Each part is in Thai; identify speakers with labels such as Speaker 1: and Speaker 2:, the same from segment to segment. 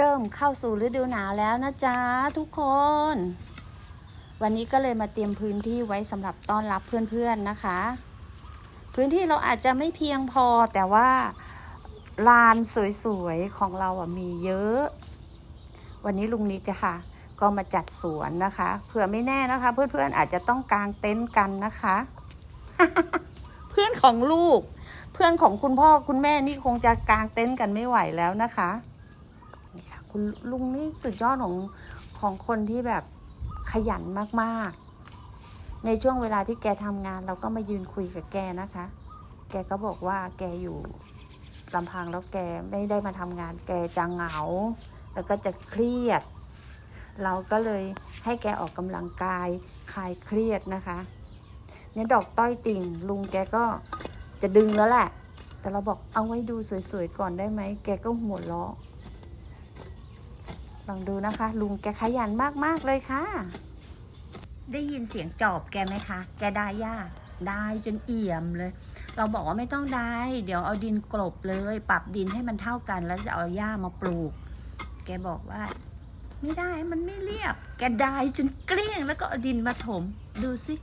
Speaker 1: เริ่มเข้าสู่ฤดูหนาวแล้วนะจ๊ะทุกคน วันนี้ก็เลยมาเตรียมพื้นที่ไว้สำหรับต้อนรับเพื่อนๆนะคะ พื้นที่เราอาจจะไม่เพียงพอแต่ว่าลานสวยๆของเราอะมีเยอะ วันนี้ลุงนิกอะค่ะ ก็มาจัดสวนนะคะเผื่อไม่แน่นะคะ เพื่อนๆอาจจะต้องกางเต็นท์กันนะคะ เพื่อนของลูก เพื่อนของคุณพ่อคุณแม่นี่คงจะกางเต็นท์กันไม่ไหวแล้วนะคะ คุณลุงนี่สุดยอดของของคนที่แบบขยันมากๆ ในช่วงเวลาที่แกทำงาน เราก็มายืนคุยกับแกนะคะ แกก็บอกว่าแกอยู่ลำพังแล้วแกไม่ได้มาทำงาน แกจะเหงา แล้วก็จะเครียด เราก็เลยให้แกออกกำลังกายคลายเครียดนะคะเนี่ยดอกต้อยติ่งลุงแกก็จะดึงแล้วแหละ แต่เราบอกเอาไว้ดูสวยๆก่อนได้ไหม แกก็หัวเราะ ลองดูนะคะ ลุงแกขยันมาก ๆ เลยค่ะ ได้ยินเสียงจอบแกไหมคะ แกได้ย่าได้จนเอี่ยมเลย เราบอกว่าไม่ต้องได้ เดี๋ยวเอาดินกลบเลย ปรับดินให้มันเท่ากันแล้วจะเอาหญ้ามาปลูก แกบอกว่า ไม่ได้มันไม่เรียบ แกได้จนเกลี้ยงแล้วก็เอาดินมาถม ดูสิ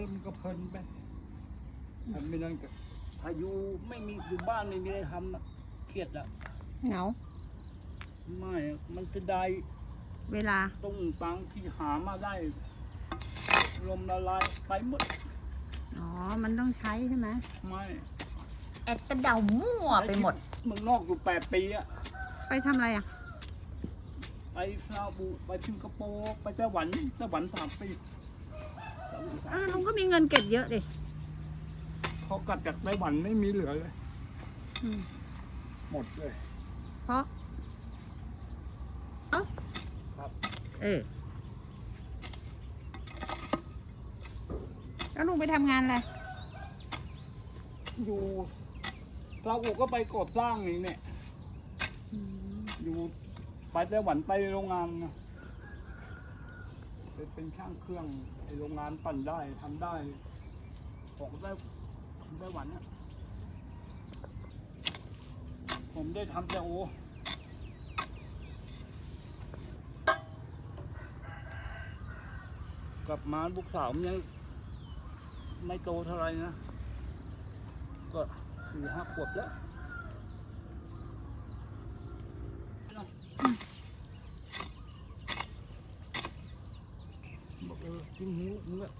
Speaker 2: เออมันก็เพลินไปทำไม่นั่นก็พายุไม่มีอยู่บ้านไม่มีอะไรทำนะเครียดละ
Speaker 1: เหงา
Speaker 2: ไม่มันจะได้
Speaker 1: เวลา
Speaker 2: ตรงตังที่หามาได้ ลมละลายไปหมด
Speaker 1: อ๋อ มันต้องใช้ใช่ไหม
Speaker 2: ไม่
Speaker 1: แอดกระเดามั่วไปหมด
Speaker 2: เมืองนอกอยู่แปดปีอะ
Speaker 1: ไปทำอะไรอะ
Speaker 2: ไปซาอุไปสิงคโปร์ไปไต้หวันไต้หวันสามปี
Speaker 1: อ่าลุงก็มีเงินเก็บเยอะดิ
Speaker 2: เขากลับจากไต้หวันไม่มีเหลือเลย
Speaker 1: อืม
Speaker 2: หมดเลย
Speaker 1: เพราะเอ้า
Speaker 2: ครับ
Speaker 1: เออแล้วลุงไปทำงานอะไร
Speaker 2: อยู่ซาอุก็ไปก่อสร้างนี่เนี่ย อยู่ไปไต้หวันไปโรงงานนะ เป็นเป็นช่างเครื่องไอโรงงานปั่นได้ทำได้ของได้ไต้หวันเนี่ยผมได้ทำแต่โอกับมาลูกสาวมันยังไม่โตเท่าไหรนะ ก็สี่ห้าขวบแล้ว บอ กเออกินหิวมึงอะ